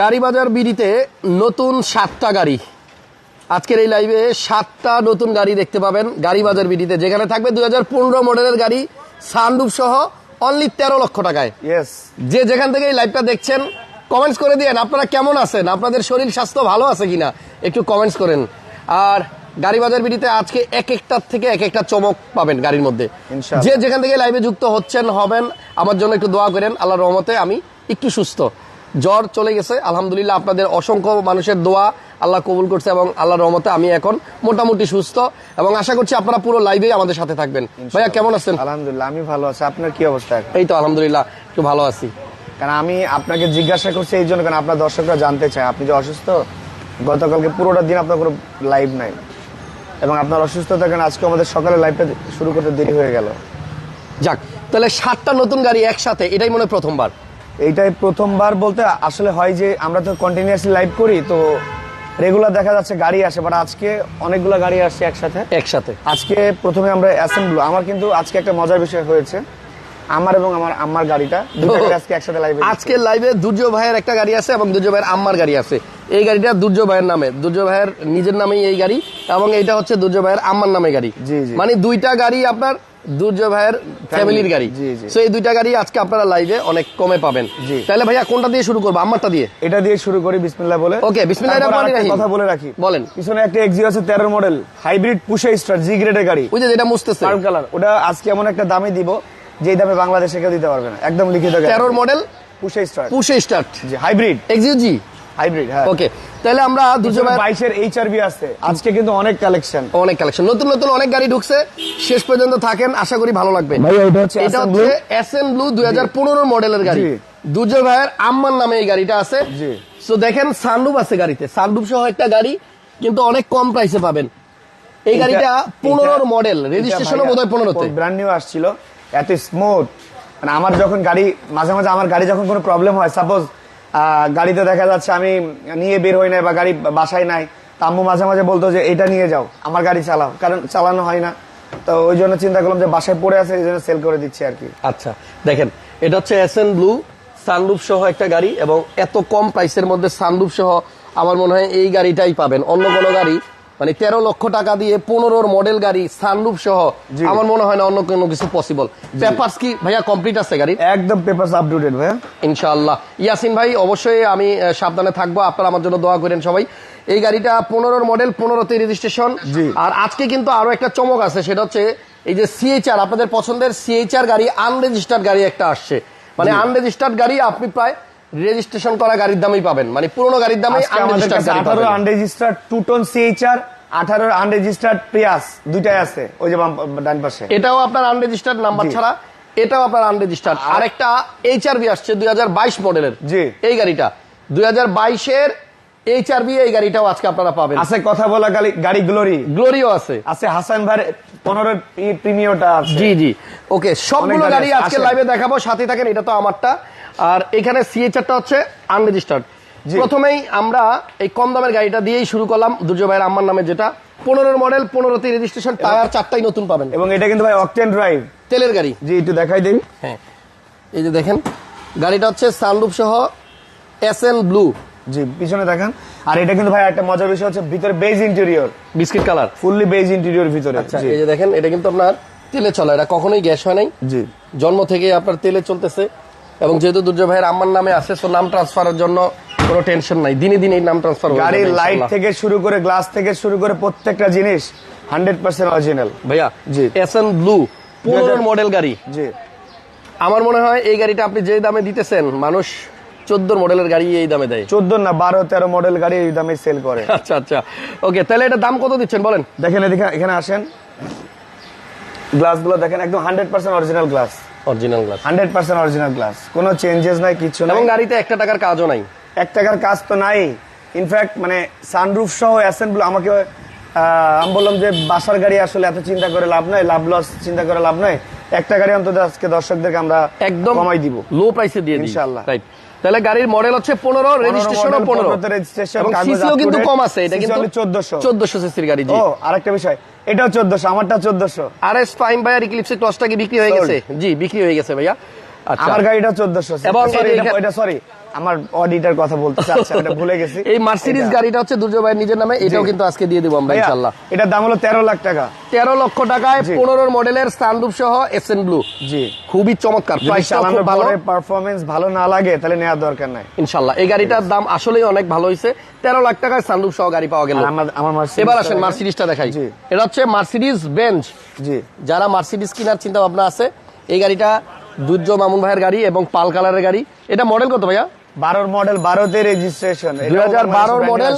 গাড়ি বাজার বিডিতে নতুন সাতটা গাড়ি। আজকের এই লাইভে সাতটা নতুন গাড়ি দেখতে পাবেন গাড়ি বাজার বিডিতে। যেখানে থাকবে দুই হাজার পনেরো মডেলের গাড়ি সানরুফ সহ অনলি তেরো লক্ষ টাকায়। যে যেখান থেকে এই লাইভটা দেখছেন কমেন্টস করে দিয়েন আপনারা কেমন আছেন? আপনাদের শরীর স্বাস্থ্য ভালো আছে কিনা? একটু কমেন্টস করেন। আর গাড়ি বাজার বিডিতে আজকে এক একটার থেকে এক একটা চমক পাবেন গাড়ির মধ্যে। যে যেখান থেকে লাইভে যুক্ত হচ্ছেন হবেন আমার জন্য একটু দোয়া করেন আল্লাহ রহমতে আমি একটু সুস্থ। জ্বর চলে গেছে। আলহামদুলিল্লাহ আপনাদের অসংখ্য মানুষের দোয়া আল্লাহ কবুল করছে এবং আল্লাহর রহমতে আমি এখন মোটামুটি সুস্থ এবং আশা করছি আপনারা পুরো লাইভেই আমাদের সাথে থাকবেন। ভাইয়া কেমন আছেন? আলহামদুলিল্লাহ আমি ভালো আছি। আপনার কি অবস্থা এই তো আলহামদুলিল্লাহ একটু ভালো আছি। কারণ আমি আপনাকে জিজ্ঞাসা করছি এই জন্য কারণ আপনার দর্শকরা জানতে চায় আপনি যে অসুস্থ গতকালকে পুরোটা দিন আপনার কোনো লাইভ নাই। এবং আপনার অসুস্থতার কারণে আজকে আমাদের সকালে লাইভটা শুরু করতে দেরি হয়ে গেল। যাক তাহলে সাতটা নতুন গাড়ি একসাথে এটাই মনে হয় প্রথমবার। এইটাই প্রথমবার বলতে আসলে হয় যে আমরা তো কন্টিনিউয়াসলি লাইভ করি তো রেগুলার দেখা যাচ্ছে গাড়ি আসে বাট আজকে অনেকগুলো গাড়ি আসছে একসাথে। একসাথে। আজকে প্রথমে আমরা অ্যাসেম্বল আমার কিন্তু আজকে একটা মজার বিষয় হয়েছে। আমার এবং আমার আম্মার গাড়িটা দুটো আজকে একসাথে লাইভে আজকে লাইভে দুর্জয় ভাইয়ের একটা গাড়ি আছে এবং দুর্জয় ভাইয়ের আম্মার গাড়ি আছে। এই গাড়িটা দুর্জয় ভাইয়ের নামে দুর্জয় ভাইয়ের নিজের নামেই এই গাড়ি এবং এটা হচ্ছে দুর্জয় ভাইয়ের আম্মার নামে গাড়ি। জি, জি। মানে দুইটা গাড়ি আপনার দুর্জয় ভাইয়ের ফ্যামিলির গাড়ি। সো এই দুইটা গাড়ি আজকে আপনারা লাইভে অনেক কমে পাবেন। তাহলে ভাইয়া কোনটা দিয়ে শুরু করব? আম্মারটা দিয়ে। এটা দিয়ে শুরু করি বিসমিল্লাহ বলে। রহিম। কথা বলে রাখি। বলেন। পিছনে একটা এক্সিও আছে তেরো model hybrid push start G গ্রেডের গাড়ি। ওই যে যেটা মুছতেছে। পার্ল কালার ওটা আজকে এমন একটা দামে দিব যেই দামে বাংলাদেশে কেউ দিতে পারবে না। একদম লিখিত তেরোর model push start push start G hybrid G hybrid হ্যাঁ। ওকে তাহলে আমরা ভাইয়ের বাইশের এইচআরবি আছে। আজকে কিন্তু অনেক কালেকশন অনেক কালেকশন নতুন নতুন অনেক গাড়ি ঢুকছে। শেষ পর্যন্ত থাকেন আশা করি ভালো লাগবে। ভাই ওটা হচ্ছে এটা হচ্ছে এস এন ব্লু দুই হাজার পনেরো মডেলের গাড়ি। দুর্জয় ভাইয়ের আম্মার নামে এই গাড়িটা আছে। জি। তো দেখেন সানরুফ আছে গাড়িতে। সানরুফ সহ একটা গাড়ি কিন্তু অনেক কম প্রাইসে পাবেন। এই গাড়িটা পনেরোর মডেল রেজিস্ট্রেশনও বোধ হয় পনেরোতে। ব্র্যান্ড নিউ আসছিল। এত স্মুথ মানে আমার যখন গাড়ি মাঝে মাঝে আমার গাড়ি যখন কোনো প্রবলেম হয় সাপোজ গাড়িতে দেখা যাচ্ছে আমি নিয়ে বের হই নাই বা গাড়ি বাসায় নাই। তা আম্মু মাঝে মাঝে বলতো যে এটা নিয়ে যাও, আমার গাড়ি চালাও। কারণ চালানো হয় না। তো ওই জন্য চিন্তা করলাম যে, বাসায় পড়ে আছে, এই জন্য সেল করে দিচ্ছি আর কি। আচ্ছা দেখেন, এটা হচ্ছে এস এন ব্লু সানরুফ সহ একটা গাড়ি এবং এত কম প্রাইসের মধ্যে সানরুফ সহ আমার মনে হয় এই গাড়িটাই পাবেন। অন্য কোনো গাড়ি মানে তেরো লক্ষ টাকা দিয়ে পনেরোর মডেল গাড়ি সানরুফ সহ। আমার মনে হয় না অন্য কোনো কিছু পসিবল পেপারস কি ভাইয়া কমপ্লিট আছে গাড়ি একদম পেপার আপডেটেড ভাইয়া। ইনশাআল্লাহ। ইয়াসিন ভাই অবশ্যই আমি সাবধানে থাকব। আপনারা আমার জন্য দোয়া করেন সবাই। এই গাড়িটা পনেরোর মডেল পনেরোতে রেজিস্ট্রেশন। আর আজকে কিন্তু আরও একটা চমক আছে সেটা হচ্ছে এই যে সিএইচআর আপনাদের পছন্দের সিএইচআর গাড়ি আনরেজিস্টার্ড গাড়ি একটা আসছে। মানে আনরেজিস্টার্ড গাড়ি আপনি প্রায় রেজিস্ট্রেশন করা গাড়ির দামই পাবেন। মানে পুরোনো গাড়ির দামে আঠারো unregistered two ton CHR unregistered Prius দুইটাই আছে ওই যে ডান পাশে। এটাও আপনার আনরেজিস্টার্ড নাম্বার ছাড়া এটাও আপনার আনরেজিস্টার্ড আরেকটা এইচআরবি আসছে দুই মডেলের জি। এই গাড়িটা দুই হাজার বাইশের এইচআরবি এই গাড়িটাও আজকে আপনারা পাবেন। আছে কথা বলা গাড়ি গাড়ি গ্লোরি গ্লোরিও আছে। আছে হাসান ভাই পনেরো প্রিমিয়রটা জি জি। ওকে সবগুলো গাড়ি আজকে আছে। লাইভে দেখাবো সাথে থাকেন এটা তো আমারটা। আর এখানে সিএচআরটা হচ্ছে আনরেজিস্টার্ড জি। প্রথমেই আমরা এই কম দামের গাড়িটা দিয়েই শুরু করলাম দুর্জয় ভাইয়ের আম্মার নামে যেটা। পনেরোর মডেল পনেরোতে রেজিস্ট্রেশন টায়ার চারটাই নতুন পাবেন। এবং এটা কিন্তু ভাই অকটেন ড্রাইভ তেলের গাড়ি। জি একটু দেখাই দিই হ্যাঁ। এই যে দেখেন গাড়িটা হচ্ছে সানরুফ সহ এস এন ব্লু জি পিছনে দেখেন। আর এটা কিন্তু ভাই একটা মজার বিষয় হচ্ছে ভিতরে beige interior biscuit colour fully beige interior ভিতরে। আচ্ছা এই যে দেখেন এটা কিন্তু আপনার তেলে চলে এটা কখনোই গ্যাস হয় নাই। জি। জন্ম থেকে আপনার তেলে চলতেছে। এবং যেহেতু দুর্জয় ভাইয়ের আমার নামে আছে সো নাম ট্রান্সফারের জন্য কোনো টেনশন নাই। দিনে দিনে এই নাম ট্রান্সফার গাড়ির লাইট থেকে শুরু করে গ্লাস থেকে শুরু করে প্রত্যেকটা জিনিস হান্ড্রেড পার্সেন্ট অরিজিনাল ভাইয়া জি। এস এন ব্লু পনেরোর মডেল গাড়ি। জি। আমার মনে হয় এই গাড়িটা আপনি যে দামে দিতেছেন মানুষ চোদ্দোর মডেলের গাড়ি এই দামে দেয়। চোদ্দ না বারো তেরো মডেল গাড়ি এই দামে সেল করে। আচ্ছা আচ্ছা। ওকে তাহলে এটা দাম কত দিচ্ছেন বলেন? দেখেন এদিকে এখানে আসেন। গ্লাসগুলো দেখেন একদম hundred percent original glass original glass hundred percent original glass কোনো চেঞ্জেস নাই কিছু নাই। এবং গাড়িতে একটা টাকার কাজও নাই। এক টাকার কাজ তো নাই। ইনফ্যাক্ট মানে সানরুফ সহ অ্যাসেম্বল আমাকে আমি বললাম যে বাসার গাড়ি আসলে এত চিন্তা করে লাভ নাই লাভ লস চিন্তা করে লাভ নাই। একটা গাড়ি অন্তত আজকে দর্শকদেরকে আমরা একদম কমাই দিব। লো প্রাইসে দিয়ে ইনশাআল্লাহ। রাইট তাহলে গাড়ির মডেল হচ্ছে পনেরো রেজিস্ট্রেশনও পনেরো। 15 এবং সিসিও কিন্তু কম আছে এটা কিন্তু চোদ্দশো। 1400 চোদ্দশো সিসির গাড়ি জি আরেকটা বিষয় এটাও চোদ্দশো আমারটা চোদ্দশো। আর এস ফাইম ভাইয়ার রিক্লিপসের ক্লসটা কি বিক্রি হয়ে গেছে? জি বিক্রি হয়ে গেছে ভাইয়া। আমার গাড়িটা চোদ্দশো সরি আমার অডিটার কথা বলতে চাচ্ছি এটা ভুলে গেছি। এই মার্সিডিজ গাড়িটা হচ্ছে দুর্জয় ভাইয়ের নিজের নামে এটাও কিন্তু আজকে দিয়ে দেবো আমরা ইনশাল্লাহ এটার দাম হলো তেরো লাখ টাকা। তেরো লক্ষ টাকায় মডেলের সানরুফ সহ ব্লু জি। খুবই চমৎকার। ভালো। পারফরমেন্স ভালো না লাগে তাহলে নেওয়ার দরকার নাই। ইনশাল্লাহ এই গাড়িটার দাম আসলেই অনেক ভালো হয়েছে তেরো লাখ টাকায় সানরুফ সহ গাড়ি পাওয়া গেল। এবার আসেন মার্সিডিজটা দেখাই। এটা হচ্ছে মার্সিডিজ বেঞ্চ জি। যারা মার্সিডিজ কেনার চিন্তা ভাবনা আছে এই গাড়িটা দুর্য মামুন ভাইয়ের গাড়ি এবং পাল কালারের গাড়ি। এটা মডেল কত ভাইয়া? বারোর মডেল বারোতে রেজিস্ট্রেশন দুই হাজার বারোর মডেল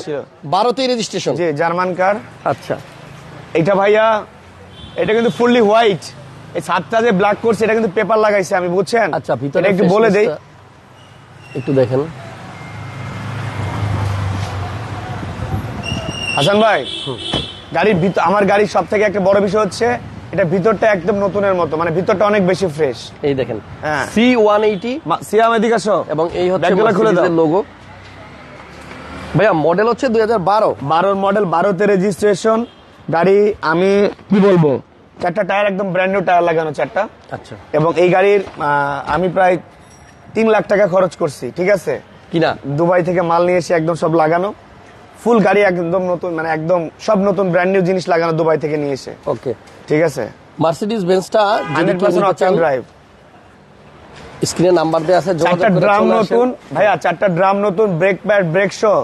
বারোতেই রেজিস্ট্রেশন জি জার্মান কার। আচ্ছা। এটা ভাইয়া এটা কিন্তু ফুললি হোয়াইট এই ছাদটা যে ব্ল্যাক করছে এটা কিন্তু পেপার লাগাইছে আমি বুঝছেন? আচ্ছা ভিতরে একটু বলে দেই। একটু দেখেন। হাসান ভাই গাড়ির ভিতর আমার গাড়ির সব থেকে একটা বড় বিষয় হচ্ছে এটা ভিতরটা একদম নতুনের মতো মানে ভিতরটা অনেক বেশি ফ্রেশ এই দেখেন। সি ওয়ান এইটি সিয়াম এদিকে আসো। এবং এই হচ্ছে লোগো ভাইয়া মডেল হচ্ছে দুই হাজার বারো। বারোর মডেল বারোতে রেজিস্ট্রেশন গাড়ি আমি কি বলব? চারটা টায়ার একদম ব্র্যান্ড নিউ টায়ার লাগানো চারটা। আচ্ছা। এবং এই গাড়ির আহ, আমি প্রায় তিন লাখ টাকা খরচ করছি ঠিক আছে? কিনা? দুবাই থেকে মাল নিয়ে এসে একদম সব লাগানো। ফুল গাড়ি একদম নতুন মানে একদম সব নতুন ব্র্যান্ড নিউ জিনিস লাগানো দুবাই থেকে নিয়ে এসে। ওকে ঠিক আছে? মার্সিডিজ বেঞ্চটা হান্ড্রেড পার্সেন্ট অপশন ড্রাইভ স্ক্রিনে নাম্বার দেওয়া আছে চারটা ড্রাম নতুন ভাইয়া চারটা ড্রাম নতুন ব্রেক প্যাড ব্রেক শো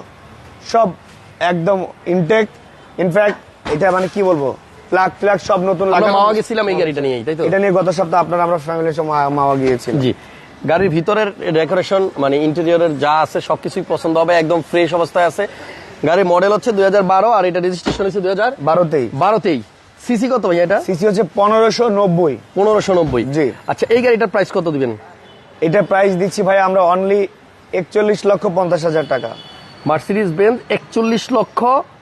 সব একদম ইনটেক ইনফ্যাক্ট এটা মানে কি বলব? প্লাগ প্লাগ সব নতুন লাগানো। মাওয়া গেছিলাম এই গাড়িটা নিয়ে তাই তো? এটা নিয়ে গত সপ্তাহে আপনার আমরা ফ্যামিলির সময় মাওয়া গিয়েছিলাম। জি। গাড়ির ভিতরের ডেকোরেশন মানে ইন্টেরিয়রের যা আছে সবকিছুই পছন্দ হবে একদম ফ্রেশ অবস্থায় আছে। গাড়ির মডেল হচ্ছে দুই আর এটা রেজিস্ট্রেশন হচ্ছে দুই হাজার বারোতেই। বারোতেই। সিসি কত ভাই এটা? সিসি হচ্ছে পনেরোশো নব্বই। পনেরোশো নব্বই। জি। আচ্ছা এই গাড়িটার প্রাইস কত দিবেন? এটা প্রাইস দিচ্ছি ভাই আমরা অনলি একচল্লিশ লক্ষ পঞ্চাশ হাজার টাকা। মার্সিডিজ বেঞ্চ একচল্লিশ লক্ষ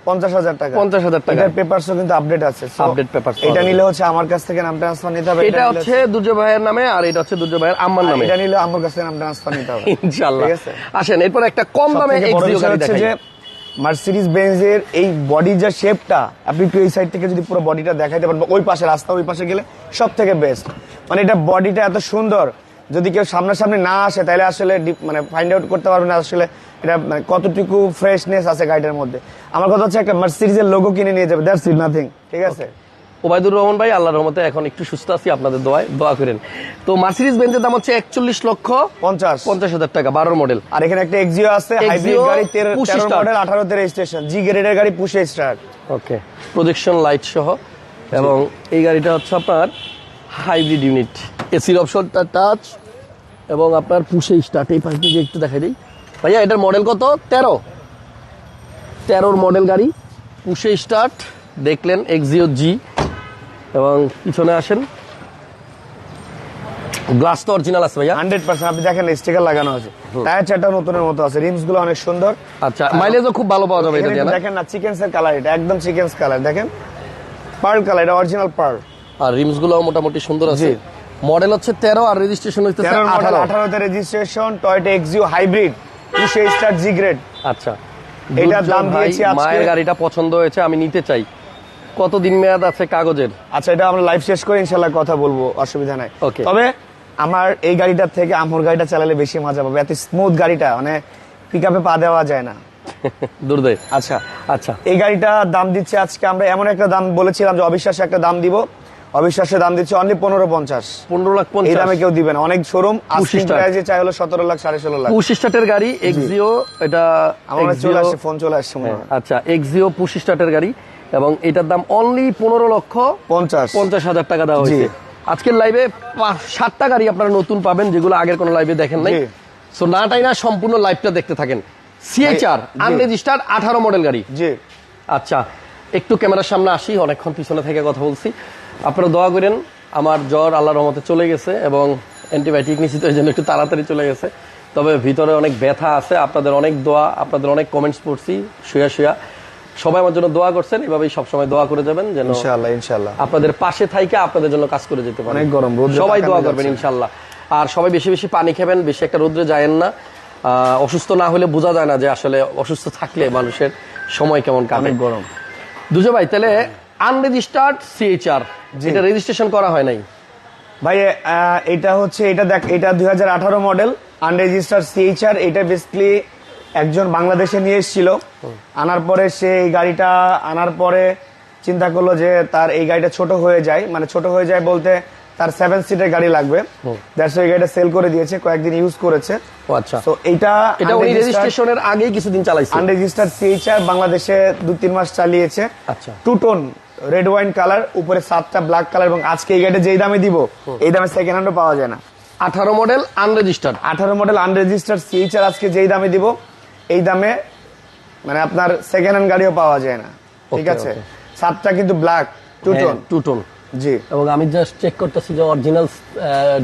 পঞ্চাশ হাজার টাকা। পঞ্চাশ হাজার টাকা। এটার পেপারসও কিন্তু আপডেট আছে। Update papers এটা নিলে হচ্ছে আমার কাছ থেকে নাম ট্রান্সফার নিতে হবে এটা হচ্ছে দুর্জয় ভাইয়ের নামে আর এটা হচ্ছে দুর্জয় ভাইয়ের আম্মার নামে। এটা নিলে আমার কাছ থেকে নাম ট্রান্সফার নিতে হবে। ঠিক আছে? আসেন এরপর একটা কম দামে এক্সিও গাড়ি দেখাই। মার্সিডিজ বেঞ্জের এই বডির যে শেপটা আপনি একটু এই সাইড থেকে যদি পুরো বডিটা দেখাইতে পারেন ওই পাশে রাস্তা, ওই পাশে গেলে সব থেকে বেস্ট মানে এটা বডিটা এত সুন্দর, যদি কেউ সামনাসামনি না আসে, তাহলে আসলে মানে ফাইন্ড আউট করতে পারবে না আসলে এটা মানে কতটুকু ফ্রেশনেস আছে গাড়িটার মধ্যে। আমার কথা হচ্ছে একটা মার্সিডিজের লোগো কিনে নিয়ে যাবে দ্যাটস ইট নাথিং ঠিক আছে? ওবায়দুর রহমান ভাই আল্লাহর রহমতে এখন একটু সুস্থ আছি আপনাদের দোয়ায় দোয়া করেন। তো মার্সিডিজ বেঞ্চের দাম হচ্ছে একচল্লিশ লক্ষ পঞ্চাশ। পঞ্চাশ হাজার টাকা বারোর মডেল আর এখানে একটা এক্সিও আছে হাইব্রিড গাড়ি তেরো রেজিস্ট্রেশন জি গ্রেডের গাড়ি পুষে স্টার্ট ওকে প্রজেকশন লাইট সহ। এবং এই গাড়িটা হচ্ছে আপনার হাইব্রিড ইউনিট এসির অপশনটা টাচ এবং আপনার পুষে স্টার্ট এই পাশ দিয়ে একটু দেখাই দিই। ভাইয়া এটার মডেল কত? তেরো। তেরোর মডেল গাড়ি পুষে স্টার্ট দেখলেন এক্সিও জি এবং পিছনে আসেন। গ্লাস তো অরিজিনাল আছে ভাইয়া। হান্ড্রেড পার্সেন্ট আপনি দেখেন স্টিকার লাগানো আছে। টায়ার চারটা নতুনের মতো আছে রিমসগুলো অনেক সুন্দর। আচ্ছা মাইলেজও খুব ভালো পাওয়া যাবে এটা দিয়ে দেখেন না চিকেন্স এর কালার এটা একদম চিকেন্স কালার দেখেন। পার্ল কালার এটা অরিজিনাল পার্ল আর রিমসগুলো মোটামুটি সুন্দর আছে। মডেল হচ্ছে তেরো আর রেজিস্ট্রেশন হচ্ছে তেরো মডেল আঠারো। আঠারোতে registration Toyota Axio hybrid push start G grade আচ্ছা। এটার দাম দিয়েছি আজকে- মায়ের গাড়িটা পছন্দ হয়েছে আমি নিতে চাই। কতদিন মেয়াদ আছে কাগজের? আচ্ছা এটা আমরা লাইভ শেষ করে ইনশাল্লাহ কথা বলব অসুবিধা নাই. তবে আমার এই গাড়িটার থেকে আমর গাড়িটা চালালে বেশি মজা পাবে। এত স্মুথ গাড়িটা মানে পিক আপে পা দেওয়া যায় না। দুর্দয় আচ্ছা। আচ্ছা। এই গাড়িটা দাম দিচ্ছে আজকে আমরা এমন একটা দাম বলেছিলাম যে অবিশ্বাসে একটা দাম দিব। অবিশ্বাসে দাম দিচ্ছে অনলি পনেরো পঞ্চাশ। পনেরো লাখ এই দামে কেউ দিবে না। অনেক শোরুম চাই হলো সতেরো লাখ সাড়ে ষোলো লাখ। পুশ স্টার্টের গাড়ি এক্সিও এটা আমার চলে আসছে ফোন চলে আসছে আচ্ছা এক্সিও পুশ স্টার্টের গাড়ি। এবং এটার দাম অনলি পনেরো লক্ষ পঞ্চাশ। পঞ্চাশ হাজার টাকা দেওয়া হয়েছে। আজকের লাইভে সাতটা গাড়ি আপনারা নতুন পাবেন যেগুলো আগের কোনো লাইভে দেখেন নাই। সো না টাই না সম্পূর্ণ লাইভটা দেখতে থাকেন। সিএইচআর জি। আনরেজিস্টার্ড আঠারো মডেল গাড়ি। জি। আচ্ছা একটু ক্যামেরার সামনে আসি অনেকক্ষণ পিছনে থেকে কথা বলছি। আপনারা দোয়া করেন আমার জ্বর আল্লাহর রহমতে চলে গেছে এবং অ্যান্টিবায়োটিক নিশ্চিত এই জন্য একটু তাড়াতাড়ি চলে গেছে। তবে ভিতরে অনেক ব্যথা আছে আপনাদের অনেক দোয়া আপনাদের অনেক কমেন্টস পড়ছি শুয়া শুয়া। সবাই আমার জন্য দোয়া করছেন এভাবেই সবসময় দোয়া করে যাবেন যেন ইনশাল্লাহ ইনশাল্লাহ আপনাদের পাশে থাইকে আপনাদের জন্য কাজ করে যেতে পারে। অনেক গরম, রোদ্রে সবাই দোয়া করবেন ইনশাল্লাহ আর সবাই বেশি বেশি পানি খাবেন বেশি একটা রোদ্রে যায়েন না। অসুস্থ না হলে বোঝা যায় না যে আসলে অসুস্থ থাকলে মানুষের সময় কেমন কাটে। অনেক গরম। দুজো ভাই তাহলে আনরেজিস্টার্ড সিএইচআর যেটা রেজিস্ট্রেশন করা হয় নাই? ভাই এটা হচ্ছে এটা দেখ এটা দুই হাজার আঠারো মডেল আনরেজিস্টার সিএইচআর এটা বেসিক্যালি একজন বাংলাদেশে নিয়ে এসেছিল। আনার পরে সে এই গাড়িটা আনার পরে চিন্তা করল যে তার এই গাড়িটা ছোট হয়ে যায়। মানে ছোট হয়ে যায় বলতে তার সেভেন সিটের গাড়ি লাগবে। দ্যাটস এই গাড়িটা সেল করে দিয়েছে কয়েকদিন ইউজ করেছে। আচ্ছা। তো এইটা এটা উনি রেজিস্ট্রেশনের আগেই কিছুদিন চালাইছে। আনরেজিস্টার্ড সিএইচআর বাংলাদেশে দু তিন মাস চালিয়েছে। আচ্ছা। Two tone red wine colour উপরে সাতটা ব্ল্যাক কালার এবং আজকে এই গাড়িটা যেই দামে দিব এই দামে সেকেন্ড হ্যান্ডও পাওয়া যায় না। আঠারো মডেল আনরেজিস্টার্ড আঠারো মডেল আনরেজিস্টার্ড সিএইচআর আজকে যেই দামে দিব এই দামে মানে আপনার সেকেন্ড হ্যান্ড গাড়িও পাওয়া যায় না। ঠিক আছে? সাতটা কিন্তু black two tone two tone জি। এবং আমি জাস্ট চেক করতেছি যে অরিজিনাল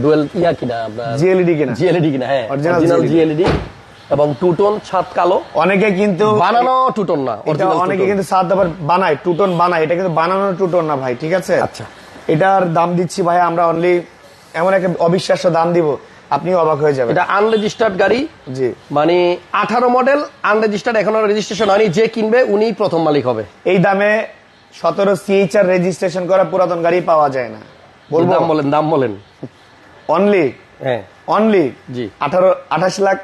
ডুয়েল ইয়া কিনা আপনার জিএলইডি কিনা? জিএলইডি কিনা হ্যাঁ অরিজিনাল জিএলইডি এবং টু টোন ছাদ কালো। অনেকে কিন্তু বানানো টু টোন না অনেকে কিন্তু সাত আবার বানায় টু টোন বানায় এটা কিন্তু বানানো টু টোন না ভাই ঠিক আছে? আচ্ছা। এটার দাম দিচ্ছি ভাই আমরা অনলি এমন একটা অবিশ্বাস্য দাম দিব আপনিও অবাক হয়ে যাবেন। এটা আনরেজিস্টার্ড গাড়ি। জি। মানে আঠারো মডেল আনরেজিস্টার্ড এখনও রেজিস্ট্রেশন হয়নি। যে কিনবে উনি প্রথম মালিক হবে। এই দামে সতেরো সিএইচআর রেজিস্ট্রেশন করা পুরাতন গাড়ি পাওয়া যায় না। বলব? দাম বলেন দাম বলেন। অনলি হ্যাঁ। অনলি জি। আঠারো আঠাশ লাখ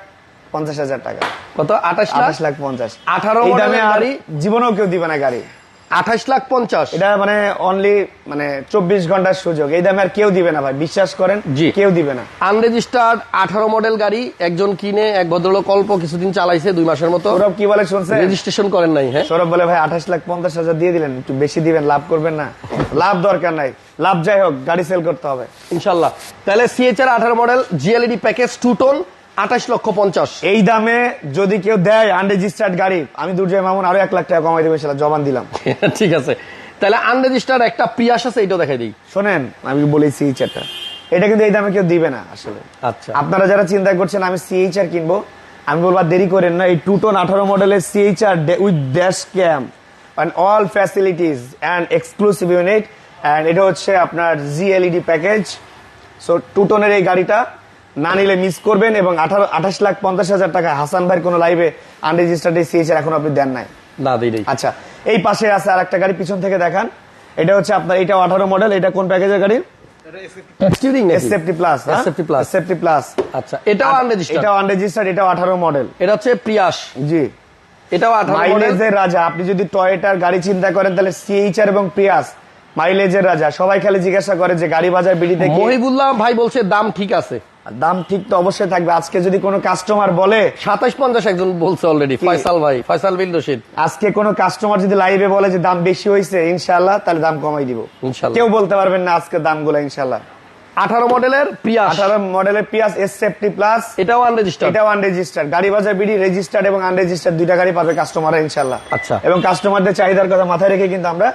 পঞ্চাশ হাজার টাকা। কত? আঠাশ লাখ? আঠাশ লাখ পঞ্চাশ। 18 এই দামে গাড়ি? জীবনেও কেউ দিবে না গাড়ি। আঠাশ লাখ পঞ্চাশ। এটা মানে অনলি মানে চব্বিশ ঘণ্টার সুযোগ। এই দামে আর কেউ দিবে না ভাই বিশ্বাস করেন জি। কেউ দিবে না। আনরেজিস্টার্ড আঠারো মডেল গাড়ি একজন কিনে এক ভদ্রলোক অল্প কিছুদিন চালাইছে দুই মাসের মতো। সৌরভ কি বলে শুনছে? রেজিস্ট্রেশন করেন নাই হ্যাঁ? সৌরভ বলে ভাই আঠাশ লাখ পঞ্চাশ হাজার দিয়ে দিলেন একটু বেশি দিবেন লাভ করবেন না। লাভ দরকার নাই। লাভ যাই হোক গাড়ি সেল করতে হবে। ইনশাল্লাহ। তাহলে সিএচআর আঠারো model GLED package two tone আঠাশ লক্ষ পঞ্চাশ। এই দামে যদি কেউ দেয় আনরেজিস্টার্ড গাড়ি আমি দুর্জয় মামুন আরও এক লাখ টাকা কমাই দেবে সেটা জবান দিলাম। ঠিক আছে। তাহলে আনরেজিস্টার্ড একটা প্রিয়াস আছে এটাও দেখাই দিই। শোনেন আমি বলি সিএইচআরটা এটা কিন্তু এই দামে কেউ দিবে না আসলে। আচ্ছা। আপনারা যারা চিন্তা করছেন আমি সিএইচ আর কিনবো আমি বলব দেরি করেন না এই টু টোন আঠারো মডেলের CHR with dash cam and all facilities and exclusive unit and এটা হচ্ছে আপনার জিএলইডি প্যাকেজ সো টু টোনের এই গাড়িটা না নিলে মিস করবেন এবং আঠারো আঠাশ লাখ পঞ্চাশ হাজার টাকা হাসান ভাইয়ের কোনো লাইভে আনরেজিস্টার্ড এই সিএইচআর এখন আপনি দেন নাই। না দিই আচ্ছা এই পাশে আছে আর একটা গাড়ি পিছন থেকে দেখান। এটা হচ্ছে আপনার এটা আঠারো মডেল এটা কোন প্যাকেজের গাড়ি? প্লাস প্লাস আচ্ছা এটাও আনরেজিস্টার্ড এটাও আনরেজিস্টার্ড এটাও আঠারো মডেল এটা হচ্ছে প্রিয়াস জি। এটাও মাইলেজের রাজা আপনি যদি টয়েটার গাড়ি চিন্তা করেন তাহলে সিএইচআর এবং প্রিয়াস মাইলেজের রাজা। সবাই খালি জিজ্ঞাসা করে যে গাড়ি বাজার বিড়ি থেকে মহিবুল্লাহ ভাই বলছে দাম ঠিক আছে। দাম ঠিক তো অবশ্যই থাকবে। আজকে যদি কোনো কাস্টমার বলে সাতাশ পঞ্চাশ একজন বলছে অলরেডি ফয়সাল ভাই ফয়সাল বিন রশিদ আজকে কোনো কাস্টমার যদি লাইভে বলে যে দাম বেশি হয়েছে ইনশাল্লাহ তাহলে দাম কমাই দিব। কেউ বলতে পারবেন না আজকে দামগুলো ইনশাল্লাহ আঠারো মডেলের প্রিয়াস আঠারো মডেলের পিয়াস এস সেফটি প্লাস এটাও আনরেজিস্টার্ড এটাও আনরেজিস্টার্ড গাড়ি বাজার বিডি রেজিস্টার্ড এবং আনরেজিস্টার্ড দুইটা গাড়ি পাবে কাস্টমাররা ইনশাল্লাহ আচ্ছা। এবং কাস্টমারদের চাহিদার কথা মাথায় রেখে কিন্তু আমরা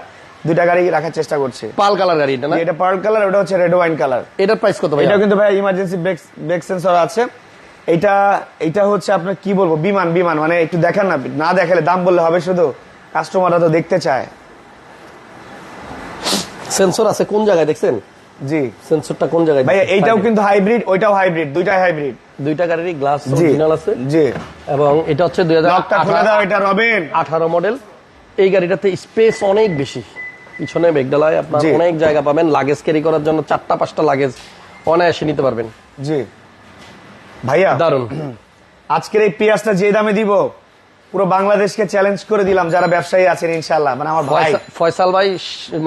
দুইটা গাড়ি রাখার চেষ্টা করছি। পাল কালার গাড়ি এটা না? এটা পার্ল কালার ওটা হচ্ছে রেড ওয়াইন কালার এটার প্রাইস কত ভাই এটাও কিন্তু ভাই ইমার্জেন্সি ব্রেক ব্রেক সেন্সর আছে। এটা এটা হচ্ছে আপনার কি বলব বিমান বিমান মানে একটু দেখান না না দেখালে দাম বললে হবে শুধু। কাস্টমাররা তো দেখতে চায়। সেন্সর আছে কোন জায়গায় দেখছেন? জি। সেন্সরটা কোন জায়গায় ভাই? এইটাও কিন্তু হাইব্রিড ওইটাও হাইব্রিড দুইটাই হাইব্রিড দুইটা গাড়িরই গ্লাস জি। অরিজিনাল আছে। জি। এবং এটা হচ্ছে দুই লকটা খুলে দাও এটা রবিন। আঠারো মডেল এই গাড়িটাতে স্পেস অনেক বেশি। পিছনে বেগডালায় আপনার অনেক জায়গা পাবেন লাগেজ ক্যারি করার জন্য চারটা পাঁচটা লাগেজ অনায়াসে নিতে পারবেন। জি। ভাইয়া দারুণ আজকের এই পেঁয়াজটা যে দামে দিব পুরো বাংলাদেশকে চ্যালেঞ্জ করে দিলাম যারা ব্যবসায়ী আছেন ইনশাল্লাহ মানে আমার ভাই। ফয়সাল ভাই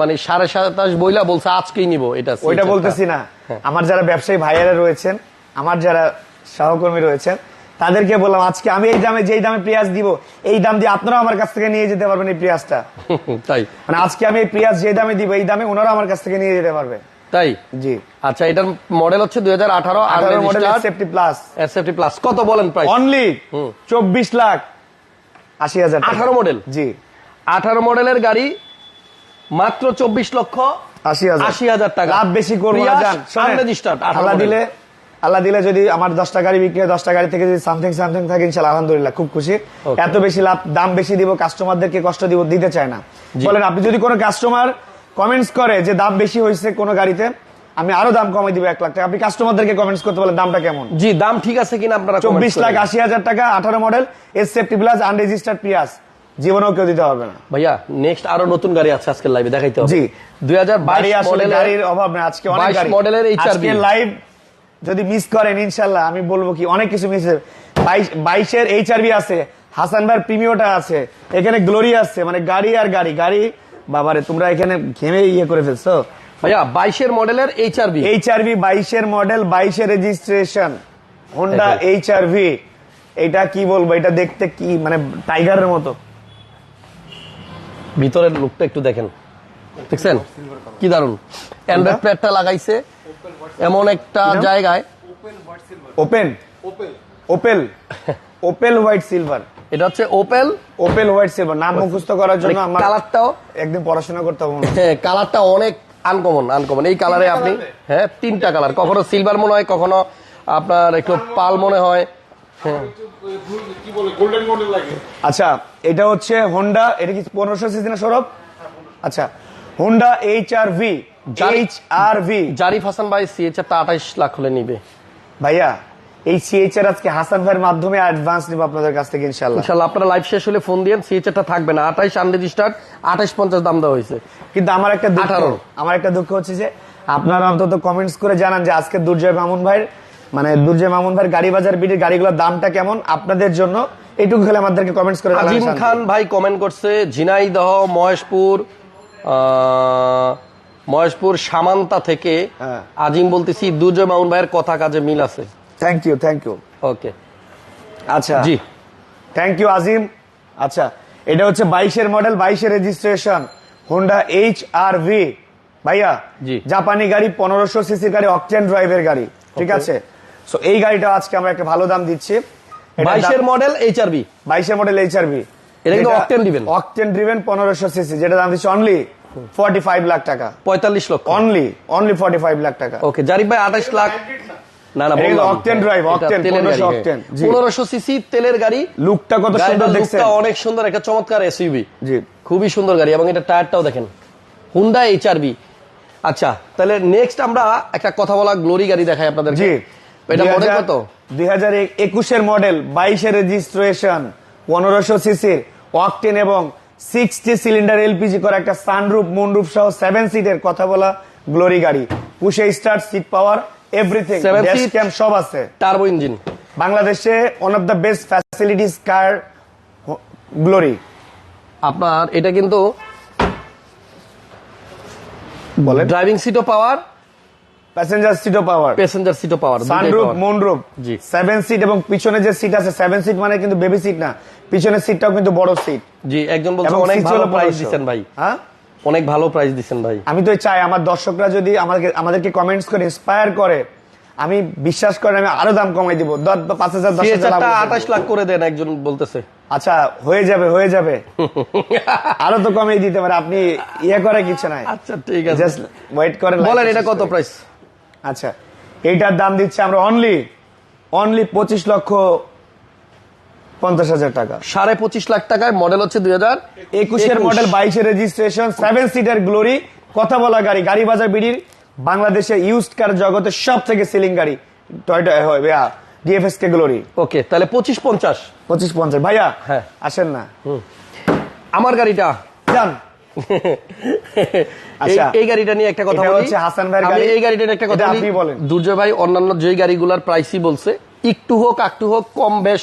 মানে সাড়ে সাতাশ বইলা বলছে আজকেই নিব এটা ওইটা বলতেছি না। হ্যাঁ। আমার যারা ব্যবসায়ী ভাইয়ারা রয়েছেন আমার যারা সহকর্মী রয়েছেন তাদেরকে বললাম আজকে আমি এই দামে যেই দামে পেঁয়াজ দিব এই দাম দিয়ে আপনারাও আমার কাছ থেকে নিয়ে যেতে পারবেন এই পেঁয়াজটা। তাই? মানে আজকে আমি এই পেঁয়াজ যে দামে দিব এই দামে ওনারা আমার কাছ থেকে নিয়ে যেতে পারবে। তাই? জি। আচ্ছা এটার মডেল হচ্ছে দুই হাজার আঠারো আঠারো model safety plus SFT plus কত বলেন প্রাইস অনলি চব্বিশ লাখ আশি হাজার। 18 মডেল? জি। আঠারো মডেলের গাড়ি মাত্র চব্বিশ লক্ষ আশি হাজার। আশি হাজার টাকা। লাভ বেশি করব না প্রিয়াস জান শোনেন, unregistered, 18 দিলে আল্লাহ দিলে যদি আমার দশটা গাড়ি বিক্রি হয় দশটা গাড়ি থেকে যদি সামথিং সামথিং থাকে ইনশাল্লাহ আলহামদুলিল্লাহ খুব খুশি। এত বেশি লাভ দাম বেশি দিব কাস্টমারদেরকে কষ্ট দিব দিতে চায় না। বলেন আপনি যদি কোনো কাস্টমার কমেন্টস করে যে দাম বেশি হয়েছে কোনো গাড়িতে আমি আরও দাম কমাই দিব এক লাখ টাকা। আপনি কাস্টমারদেরকে কমেন্টস করতে বলেন দামটা কেমন? জি দাম ঠিক আছে কিনা আপনারা চব্বিশ লাখ আশি হাজার টাকা আঠারো model S safety plus unregistered পিয়াস জীবনেও কেউ দিতে পারবে না। ভাইয়া নেক্সট আরও নতুন গাড়ি আছে আজকের লাইভে দেখাইতে হবে। জি। দুই হাজার আসলে মডেলের গাড়ির অভাব নেই আজকে অনেক গাড়ি। মডেলের আজকে লাইভ যদি মিস করেন ইনশাল্লাহ আমি বলব কি অনেক কিছু মিস বাইশ বাইশের এইচআরবি আছে হাসান ভাইয়ের প্রিমিওটা আছে এখানে গ্লোরি আছে মানে গাড়ি আর গাড়ি। গাড়ি বাবারে তোমরা এখানে ঘেমে ইয়ে করে ফেলছো। ভাইয়া বাইশের মডেলের এইচআরবি এইচআরভি বাইশের মডেল বাইশের রেজিস্ট্রেশন হোন্ডা দেখো। এইচআরভি এটা কি বলব এটা দেখতে কি মানে টাইগারের মতো। ভিতরের লুকটা একটু দেখেন। দেখছেন? কি দারুণ অ্যান্ড্রয়েড প্লেটটা লাগাইছে এমন একটা জায়গায়। Open Opel Opel white silver এটা হচ্ছে ওপেল ওপেল হোয়াইট সিলভার নাম মুখস্থ করার জন্য আমার কালারটাও একদিন পড়াশোনা করতে হবে হ্যাঁ। কালারটা অনেক আনকমন আনকমন এই কালারে আপনি হ্যাঁ তিনটা কালার। কখনো সিলভার মনে হয় কখনো আপনার একটু পাল মনে হয়। হ্যাঁ। আচ্ছা এটা হচ্ছে হোন্ডা এটা কি পনেরোশো সিসি না সৌরভ? আচ্ছা Honda H R V H R V Zarif Hasan ভাই সিএচআরটা আঠাইশ লাখ হলে নিবে। ভাইয়া এই সিএইচআর আজকে হাসান ভাইয়ের মাধ্যমে অ্যাডভান্স নিব আপনাদের কাছ থেকে ইনশাল্লাহ ইনশাল্লাহ আপনারা লাইভ শেষ হলে ফোন দিয়েন সিএচআরটা থাকবে না। আঠাইশ আনরেজিস্টার্ড আঠাইশ পঞ্চাশ দাম দেওয়া হয়েছে। কিন্তু আমার একটা দুঃখ আমার একটা দুঃখ হচ্ছে যে আপনারা অন্তত কমেন্টস করে জানান যে আজকে দুর্জয় মামুন ভাইয়ের মানে দুর্জয় মামুন ভাইয়ের গাড়ি বাজার বিডির গাড়িগুলোর দামটা কেমন আপনাদের জন্য এইটুকু খেলে আমাদেরকে কমেন্টস করে আজিম খান ভাই কমেন্ট করছে ঝিনাইদহ মহেশপুর মহেশপুর সামান্তা থেকে হ্যাঁ। আজিম বলতেছি দুর্জয় মামুন ভাইয়ের কথা কাজে মিল আছে। Thank you thank you okay আচ্ছা। জি। থ্যাংক ইউ আজিম আচ্ছা এটা হচ্ছে বাইশের মডেল বাইশের registration Honda H R V ভাইয়া জি। জাপানি গাড়ি পনেরোশো সিসির গাড়ি অকটেন ড্রাইভের গাড়ি ঠিক আছে? সো এই গাড়িটা আজকে আমরা একটা ভালো দাম দিচ্ছি। বাইশের মডেল এইচআরবি বাইশের মডেল এইচ আর ভি এটা কিন্তু driven। অকটেন ড্রিভেন পনেরোশো সিসি যেটা দাম দিচ্ছে অনলি ফর্টি ফাইভ লাখ টাকা। পঁয়তাল্লিশ লক্ষ। Only only forty five lakh টাকা। ওকে জারিফ ভাই আঠাইশ লাখ। না না এটা octane, তেলের 1500 গাড়ি, হ্যাঁ। octane, জি। পনেরোশো সিসি তেলের গাড়ি। লুকটা কত সুন্দর দেখছেন। লুকটা অনেক সুন্দর একটা চমৎকার এসইউবি জি। খুবই সুন্দর গাড়ি এবং এটা টায়ারটাও দেখেন। হুন্ডা এইচআরবি আচ্ছা তাহলে নেক্সট আমরা একটা কথা বলা গ্লোরি গাড়ি দেখাই আপনাদের জি। এটা মডেল কত? দুই হাজার একুশের মডেল বাইশের রেজিস্ট্রেশন পনেরোশো সিসির অকটেন এবং সিক্সটি সিলিন্ডার এলপিজি করা একটা সানরুফ মুনরুফ সহ সেভেন সিটের কথা বলা গ্লোরি গাড়ি। Push start seat power everything Seven dash seat। Cam সব আছে। টার্বো ইঞ্জিন বাংলাদেশে one of the best facilities car Glory আপনার এটা কিন্তু বলে ড্রাইভিং সিটও পাওয়ার প্যাসেঞ্জার সিটও পাওয়ার প্যাসেঞ্জার সিটও পাওয়ার সানরুফ মুনরুফ জি। সেভেন সিট এবং পিছনে যে সিট আছে সেভেন সিট মানে কিন্তু বেবি সিট না। পিছনের সিটটাও কিন্তু বড় সিট জি একজন বলছে অনেক ভালো প্রাইস 1500 দিচ্ছেন ভাই। হ্যাঁ? অনেক ভালো প্রাইস দিচ্ছেন ভাই। আমি তো চাই আমার দর্শকরা যদি আমাদেরকে আমাদেরকে কমেন্টস করে ইন্সপায়ার করে আমি বিশ্বাস করে আমি আরও দাম কমাই দিব। দশ বা পাঁচ হাজার দশ হাজার। আঠাশ লাখ করে দেন একজন বলতেছে। আচ্ছা হয়ে যাবে হয়ে যাবে। আরও তো কমিয়ে দিতে পারে আপনি ইয়ে করে কিছু নাই। আচ্ছা ঠিক আছে। জাস্ট ওয়েট করেন বলেন এটা কত প্রাইস আচ্ছা এইটার দাম দিচ্ছি আমরা অনলি অনলি পঁচিশ লক্ষ পঞ্চাশ হাজার টাকা। সাড়ে পঁচিশ লাখ টাকায় মডেল হচ্ছে দুই হাজার একুশের মডেল বাইশের রেজিস্ট্রেশন সেভেন সিটার গ্লোরি কথা বলা গাড়ি গাড়ি বাজার বিডির ইউজড কার জগতের সব থেকে সিলিং গাড়ি টয়টা ডিএফএস কে গ্লোরি ওকে তাহলে পঁচিশ পঞ্চাশ। পঁচিশ পঞ্চাশ। ভাইয়া হ্যাঁ। আসেন না। আমার গাড়িটা? যান। আচ্ছা। এই- গাড়িটা নিয়ে একটা কথা বলি। হাসান আমি গাড়ি। এই গাড়িটা নিয়ে একটা কথা আপনি বলেন। দুর্জয় ভাই অন্যান্য যে গাড়িগুলার প্রাইসই বলছে একটু হোক একটু হোক কম বেশ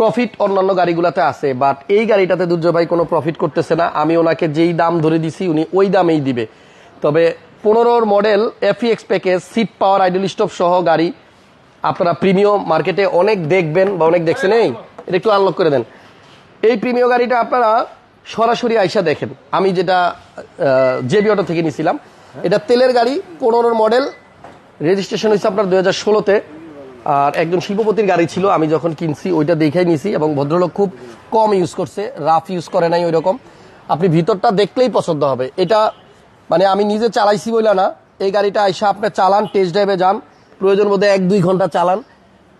প্রফিট অন্যান্য গাড়িগুলাতে আছে বাট এই গাড়িটাতে দুর্জয় ভাই কোনো প্রফিট করতেছে না। আমি ওনাকে যেই দাম ধরে দিছি, উনি ওই দামেই দিবে। তবে পনেরোর model FX package seat power idle stop সহ গাড়ি, আপনারা প্রিমিয়াম মার্কেটে অনেক দেখবেন বা অনেক দেখছেন। এই, এটা একটু আনলক করে দেন। এই প্রিমিয় গাড়িটা আপনারা সরাসরি আইসা দেখেন। আমি যেটা জেবি অটো থেকে নিছিলাম, এটা তেলের গাড়ি, পনেরোর মডেল রেজিস্ট্রেশন হয়েছে আপনার দু হাজার ষোলোতে। আর একজন শিল্পপতির গাড়ি ছিল, আমি যখন কিনছি, ওইটা দেখে নিছি এবং ভদ্রলোক খুব কম ইউজ করছে রাফ ইউজ করে নাই ওই রকম আপনি ভিতরটা দেখলেই পছন্দ হবে। এটা মানে আমি নিজে চালাইছি বইলা না, এই গাড়িটা আইসা আপনি চালান টেস্ট ড্রাইভে যান, প্রয়োজন বোধে এক দুই ঘণ্টা চালান।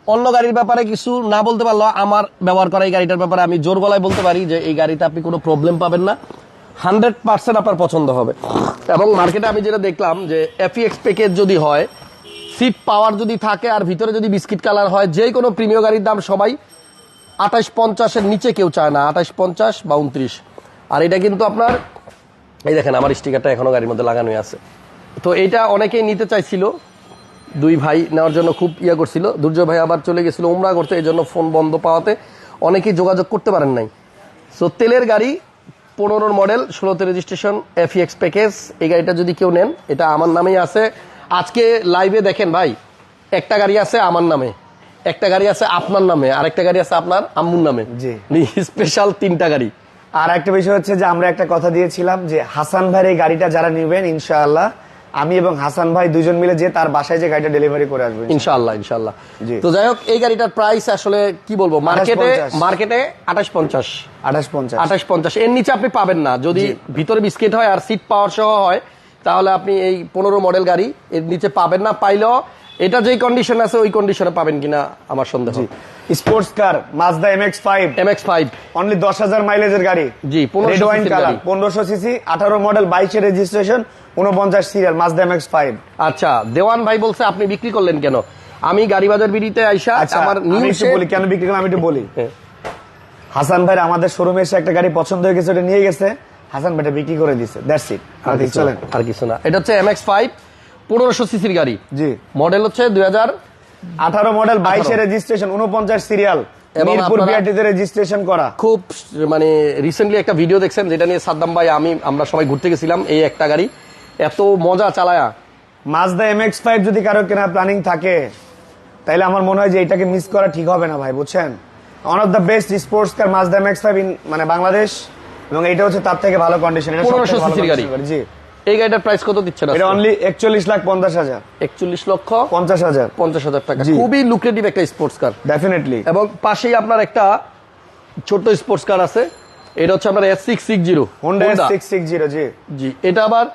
অন্য গাড়ির ব্যাপারে কিছু না বলতে পারল আমার ব্যবহার করা এই গাড়িটার ব্যাপারে আমি জোর গলায় বলতে পারি যে এই গাড়িতে আপনি কোনো প্রবলেম পাবেন না। হান্ড্রেড পার্সেন্ট আপনার পছন্দ হবে। এবং মার্কেটে আমি যেটা দেখলাম যে এফিএক্স প্যাকেজ যদি হয় সিট পাওয়ার যদি থাকে আর ভিতরে যদি বিস্কিট কালার হয় যে কোনো প্রিমিয় গাড়ির দাম সবাই আঠাশ পঞ্চাশের নিচে কেউ চায় না, আঠাশ পঞ্চাশ বা উনত্রিশ। আর এটা কিন্তু আপনার, এই দেখেন আমার স্টিকারটা এখনও গাড়ির মধ্যে লাগানোই আছে। তো এটা অনেকেই নিতে চাইছিল, দুই ভাই নেওয়ার জন্য খুব ইয়া করছিল। দুর্জয় ভাই আবার চলে গেছিল উমরা করতে, এই জন্য ফোন বন্ধ পাওয়াতে অনেকেই যোগাযোগ করতে পারেন নাই। সো তেলের গাড়ি, পনেরোর মডেল ষোলোতে রেজিস্ট্রেশন এফিএক্স প্যাকেজ এই গাড়িটা যদি কেউ নেন, এটা আমার নামেই আছে। আজকে লাইভে দেখেন ভাই একটা গাড়ি আছে আমার নামে একটা গাড়ি আছে আপনার নামে আর একটা গাড়ি আছে আপনার আম্মুর নামে। স্পেশাল তিনটা গাড়ি। আর একটা বিষয় হচ্ছে যে আমরা একটা কথা দিয়েছিলাম যে হাসান ভাইয়ের এই গাড়িটা যারা নেবেন ইনশাআল্লাহ আমি এবং হাসান ভাই দুজন মিলে যে তার বাসায় যে গাড়িটা ডেলিভারি করে আসব ইনশাআল্লাহ। ইনশাআল্লাহ তো যাই হোক এই গাড়িটার প্রাইস আসলে কি বলব মার্কেটে মার্কেটে আঠাশ পঞ্চাশ। আঠাশ পঞ্চাশ। আঠাশ পঞ্চাশ। এর নিচে আপনি পাবেন না। যদি ভিতরে বিস্কিট হয় আর সিট পাওয়ার সহ হয় তাহলে আপনি এই পনেরো মডেল গাড়ি এর নিচে পাবেন না পাইলেও এটা যেই কন্ডিশন আছে ওই কন্ডিশনে পাবেন কিনা আমার সন্দেহ। Sports car Mazda M X five M X five only দশ হাজার মাইলেজের গাড়ি। জি, 1500 রেড ওয়াইন কালার পনেরোশো সিসি আঠারো মডেল বাইশের রেজিস্ট্রেশন উনপঞ্চাশ serial Mazda M X five আচ্ছা দেওয়ান ভাই বলছে আপনি বিক্রি করলেন কেন? আমি গাড়ি বাজার বিড়িতে আইসা আচ্ছা আমার নিউজে বলি কেন বিক্রি করলাম? আমি একটু বলি। হ্যাঁ। হাসান ভাই আমাদের শোরুমে এসে একটা গাড়ি পছন্দ হয়ে গেছে ওটা নিয়ে গেছে। হাসান ভাইটা বিক্রি করে দিছে। দ্যাটস ইট আর কিছু চলেন আর কিছু না। এটা হচ্ছে এম এক্স ফাইভ পনেরোশো সিসির গাড়ি। জি। মডেল হচ্ছে দুই হাজার আঠারো মডেল বাইশের রেজিস্ট্রেশন উনপঞ্চাশ সিরিয়াল মিরপুর বিআরটিতে রেজিস্ট্রেশন করা। খুব মানে রিসেন্টলি একটা ভিডিও দেখছেন যেটা নিয়ে সাদ্দাম ভাই আমি আমরা সবাই ঘুরতে গেছিলাম এই একটা গাড়ি। এত মজা চালায়া। মাজদা এম এক্স ফাইভ যদি কারও কেনার প্ল্যানিং থাকে তাহলে আমার মনে হয় যে এটাকে মিস করা ঠিক হবে না ভাই বুঝছেন? One of the best sports car Mazda M X five in মানে বাংলাদেশ। এবং এটা হচ্ছে তার থেকে ভালো কন্ডিশন এটা 1500 ভালো সিসির গাড়ি। জি। এই গাড়িটার প্রাইস কত দিচ্ছেন এটা অনলি একচল্লিশ লাখ পঞ্চাশ হাজার। একচল্লিশ লক্ষ পঞ্চাশ হাজার। পঞ্চাশ হাজার টাকা। খুবই লুক্রেটিভ একটা স্পোর্টস কার ডেফিনেটলি এবং পাশেই আপনার একটা ছোট্ট স্পোর্টস কার আছে। এটা হচ্ছে আপনার S six six zero Honda six six zero জি। জি এটা আবার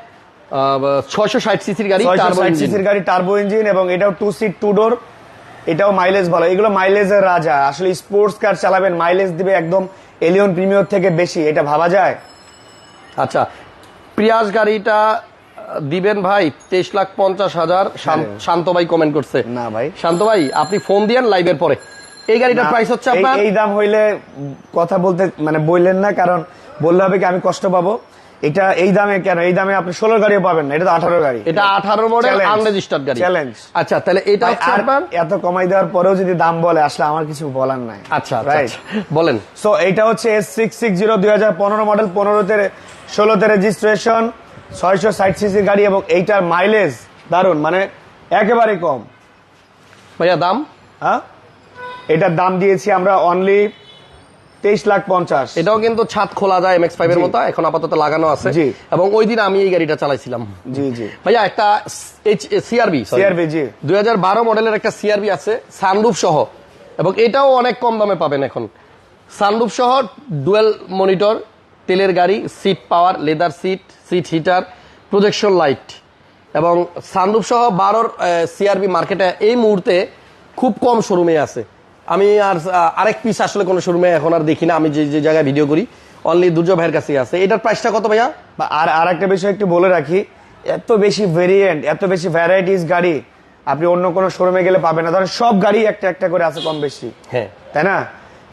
ছয়শো ষাট সিসির গাড়ি ষাট engine। সিসির গাড়ি টার্বো ইঞ্জিন এবং এটাও টু সিট টু ডোর এটাও মাইলেজ ভালো। এগুলো মাইলেজের রাজা। আসলে স্পোর্টস কার চালাবেন মাইলেজ দিবে একদম এলিয়ন প্রিমিয়র থেকে বেশি এটা ভাবা যায়? আচ্ছা প্রিয়াস গাড়িটা দিবেন ভাই তেইশ লাখ পঞ্চাশ হাজার। হ্যাঁ। শান্ত ভাই কমেন্ট করছে। না ভাই। শান্ত ভাই আপনি ফোন দিয়েন লাইভের পরে। এই গাড়িটার প্রাইস হচ্ছে আপনার এই দাম হইলে কথা বলতে মানে বললেন না কারণ বললে হবে কি আমি কষ্ট পাবো? এটা এই দামে কেন? এই দামে আপনি ষোলো গাড়িও পাবেন না এটা তো আঠারো গাড়ি। এটা আঠারো মডেল. আনরেজিস্টার্ড গাড়ি। Challenge. আচ্ছা তাহলে এটা আর এত কমাই দেওয়ার পরেও যদি দাম বলে আসলে আমার কিছু বলার নাই। আচ্ছা আচ্ছা, Right? আচ্ছা। বলেন। সো এইটা হচ্ছে এস সিক্স সিক্স জিরো দুই হাজার পনেরো মডেল পনেরোতে ষোলোতে রেজিস্ট্রেশন ছয়শো ষাট সিসির গাড়ি এবং এইটার মাইলেজ দারুণ মানে একেবারে কম। ভাইয়া দাম? হ্যাঁ? এটার দাম দিয়েছি আমরা অনলি তেইশ লাখ পঞ্চাশ। এটাও কিন্তু ছাদ খোলা যায় এমএক্স ফাইভ এর মতো এখন আপাতত লাগানো আছে। এবং ওই দিন আমি এই গাড়িটা চালাইছিলাম। জি জি। ভাইয়া একটা সিআরবি CRV, জি। দুই হাজার বারো মডেলের একটা সিআরবি আছে সানরুফ সহ। এবং এটাও অনেক কম দামে পাবেন এখন। সানরুফ সহ ডুয়েল মনিটর তেলের গাড়ি seat power leather seat seat heater projection light এবং সানরুফ সহ বারোর সিআরবি মার্কেটে এই মুহূর্তে খুব কম শোরুমে আছে। আমি আর আরেক পিস আসলে কোনো শোরুমে এখন আর দেখি না। আমি যে যে জায়গায় ভিডিও করি অনলি দুর্জয় ভাইয়ের কাছেই আছে। এটার প্রাইসটা কত ভাইয়া? বা আর আর একটা বিষয় একটু বলে রাখি এত বেশি ভেরিয়েন্ট এত বেশি ভ্যারাইটিস গাড়ি আপনি অন্য কোনো শোরুমে গেলে পাবেন না। ধরেন সব গাড়ি একটা একটা করে আছে কম বেশি। হ্যাঁ। তাই না?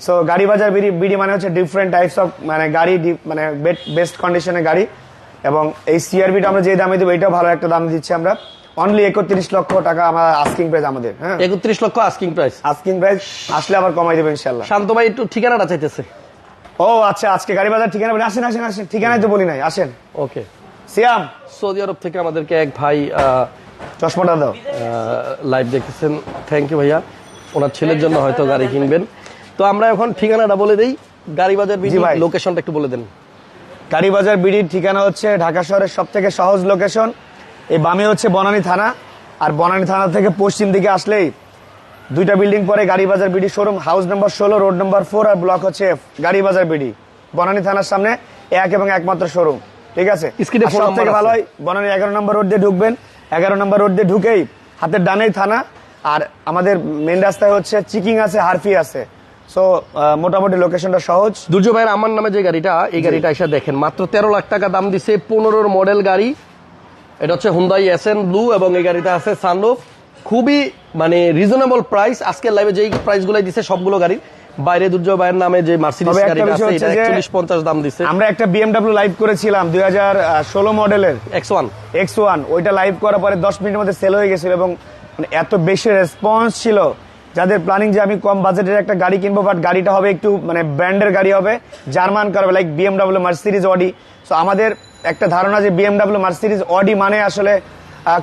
সো গাড়ি বাজার বিডি বিডি মানে হচ্ছে ডিফারেন্ট টাইপস অফ মানে গাড়ি মানে বেস্ট কন্ডিশনের গাড়ি। এবং এই সিআরবিটা আমরা যে দামে দেবো এটাও ভালো একটা দাম দিচ্ছি আমরা। অনলি একত্রিশ লক্ষ টাকা আমার আস্কিং প্রাইস আমাদের হ্যাঁ? একত্রিশ লক্ষ আস্কিং প্রাইস আস্কিং প্রাইস আসলে আবার কমাই দেবো ইনশাল্লাহ শান্ত ভাই একটু ঠিকানাটা চাইতেছে। ও আচ্ছা আজকে গাড়ি বাজার ঠিকানা বলি আসেন আসেন আসেন ঠিকানাই তো বলি নাই আসেন। ওকে। সিয়াম। সৌদি আরব থেকে আমাদেরকে এক ভাই চশমাটা দাও। লাইভ দেখতেছেন। থ্যাংক ইউ ভাইয়া। ওনার ছেলের জন্য হয়তো গাড়ি কিনবেন। তো আমরা এখন ঠিকানাটা বলে দেই। গাড়ি বাজার জি ভাই। লোকেশনটা একটু বলে দেন। গাড়ি বাজার বিডির ঠিকানা হচ্ছে ঢাকা শহরের সব থেকে সহজ লোকেশন এই বামে হচ্ছে বনানী থানা আর বনানী থানা থেকে পশ্চিম দিকে আসলেই দুইটা বিল্ডিং পরে Gari Bazar BD showroom house number ষোলো রোড নাম্বার ফোর আর ব্লক হচ্ছে গাড়ি বাজার বিডি। বনানী থানার সামনে এক এবং একমাত্র শোরুম ঠিক আছে? সব থেকে ভালো হয় বনানী এগারো নম্বর রোড দিয়ে ঢুকবেন এগারো নম্বর রোড দিয়ে ঢুকেই হাতের ডানেই থানা আর আমাদের মেন রাস্তায় হচ্ছে চিকিং আছে হারফি আছে। সো মোটামুটি লোকেশনটা সহজ। দুর্জয় ভাইয়ের আমার নামে যে গাড়িটা এই গাড়িটা এসে দেখেন মাত্র তেরো লাখ টাকা দাম দিছে পনেরোর মডেল গাড়ি এটা হচ্ছে হুন্দাই এস এন ব্লু এবং এই গাড়িটা আছে সানরুফ খুবই মানে রিজনেবল প্রাইস আজকের লাইভে যেই প্রাইসগুলো দিছে সবগুলো গাড়ি বাইরে দুর্জয় ভাইয়ের নামে যে মার্সিডিজ গাড়িটা আছে এটা যে- একচল্লিশ পঞ্চাশ দাম দিছে। আমরা একটা বিএমডাব্লিউ লাইভ করেছিলাম দুই হাজার ষোলো মডেলের। এক্স ওয়ান এক্স ওয়ান ওইটা লাইভ করার পরে দশ মিনিটের মধ্যে সেল হয়ে গেছিল এবং মানে এত বেশি রেসপন্স ছিল। যাদের প্ল্যানিং যে আমি কম বাজেটের একটা গাড়ি কিনবো বাট গাড়িটা হবে একটু মানে ব্র্যান্ডের গাড়ি হবে German car like BMW Mercedes Audi so আমাদের একটা ধারণা যে বিএমডাব্লিউ মার্সিডিজ অডি মানে আসলে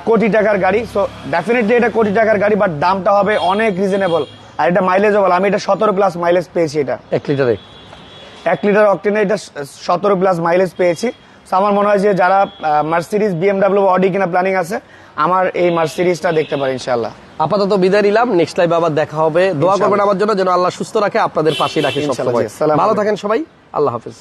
কোটি টাকার গাড়ি। সো ডেফিনেটলি এটা কোটি টাকার গাড়ি বাট দামটা হবে অনেক রিজনেবল আর এটা মাইলেজও বল আমি এটা সতেরো প্লাস মাইলেজ পেয়েছি এটা। এক লিটারে? এক লিটার অকটেনে এটা সতেরো প্লাস মাইলেজ পেয়েছি। So আমার মনে হয় যে যারা মার্সিডিজ বিএমডাব্লিউ অডি কিনা প্ল্যানিং আছে আমার এই মার্সিডিজটা দেখতে পারে ইনশাল্লাহ আপাতত বিদায় নিলাম নেক্সট লাইভে আবার দেখা হবে। দোয়া। করবেন আমার জন্য যেন আল্লাহ সুস্থ রাখে আপনাদের পাশে রাখে সবসময়। ভালো থাকেন সবাই আল্লাহ হাফিজ।